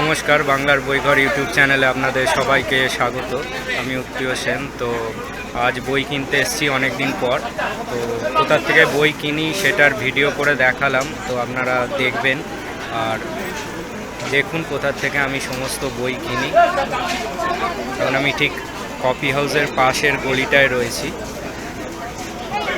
নমস্কার, বাংলার বইঘর ইউটিউব চ্যানেলে আপনাদের সবাইকে স্বাগত। আমি উত্তীয় সেন, তো আজ বই কিনতে এসেছি অনেক দিন পর। তো কোথার থেকে বই কিনি সেটার ভিডিও করে দেখালাম, তো আপনারা দেখবেন। আর দেখুন কোথার থেকে আমি সমস্ত বই কিনি। এখন আমি ঠিক কফি হাউসের পাশের গলিটায় রয়েছি।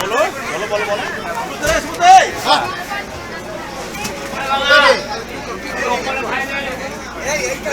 বলো বলো বলো বলো এই এইটা